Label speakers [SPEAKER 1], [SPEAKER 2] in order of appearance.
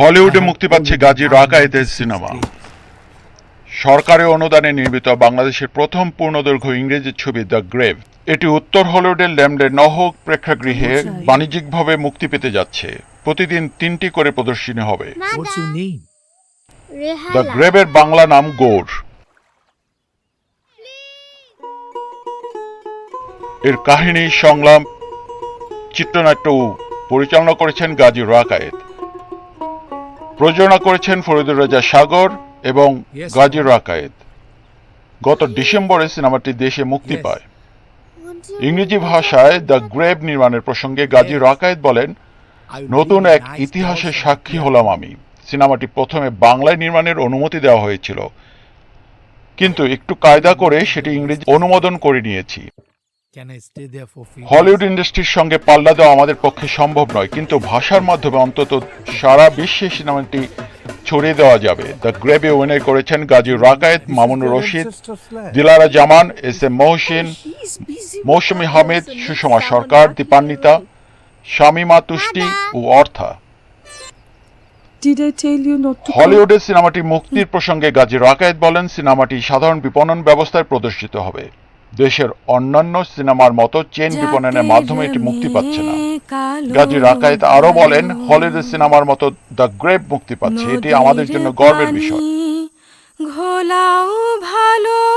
[SPEAKER 1] হলিউডে মুক্তি পাচ্ছে গাজী রাকায়েতের সিনেমা। সরকারি অনুদানে নির্মিত বাংলাদেশের প্রথম পূর্ণদৈর্ঘ্য ইংরেজি ছবি দ্য গ্রেভ। এটি উত্তর হলিউডের ল্যামডে নহক প্রেক্ষাগৃহে বাণিজ্যিকভাবে মুক্তি পেতে যাচ্ছে। প্রতিদিন তিনটি করে প্রদর্শনী হবে? দ্য গ্রেভের বাংলা নাম গৌর। এর কাহিনী সংলাপ চিত্রনাট্য পরিচালনা করেছেন গাজী রাকায়েত। প্রযোজনা করেছেন ফরিদুর রাজা সাগর এবং
[SPEAKER 2] Yes.
[SPEAKER 1] গাজী রাকায়েত। গত ডিসেম্বরে সিনেমাটি দেশে মুক্তি পায়। ইংরেজি ভাষায় দ্য গ্রেভ নির্মাণের প্রসঙ্গে গাজী. রাকায়েত বলেন নতুন এক ইতিহাসের সাক্ষী হলাম আমি। সিনেমাটি প্রথমে বাংলায় নির্মাণের অনুমতি দেওয়া হয়েছিল। কিন্তু একটু কায়দা করে সেটি ইংরেজি অনুমোদন করে নিয়েছি।
[SPEAKER 2] Can I stay there for few
[SPEAKER 1] Hollywood ইন্ডাস্ট্রির সঙ্গে পাল্লা দেওয়া আমাদের পক্ষে সম্ভব নয় কিন্তু ভাষার মাধ্যমে অন্তত সারা বিশ্বে সিনেমাটি ছড়িয়ে দেওয়া যাবে। দ্য গ্রেভে অভিনয় করেছেন গাজী রাকায়েত মামুনুর রশিদ দিলারা জামান এস এম মহসিন মৌসুমী হামিদ সুষমা সরকার দীপান্বিতা শামিমা তুষ্টি ও অর্থা।
[SPEAKER 3] Did I tell you not to?
[SPEAKER 1] হলিউডে সিনেমাটি মুক্তির প্রসঙ্গে গাজী রাকায়েত বলেন সিনেমাটি সাধারণ বিপণন ব্যবস্থায় প্রদর্শিত হবে। দেশের অন্যান্য সিনেমার মতো চেন বিপণনের মাধ্যমে এটি মুক্তি পাচ্ছে না। গাজী রাকায়েত আরও বলেন হলিউডের সিনেমার মতো দ্য গ্রেপ মুক্তি পাচ্ছে। এটি আমাদের জন্য গর্বের বিষয়।
[SPEAKER 4] ঘোলাও ভালো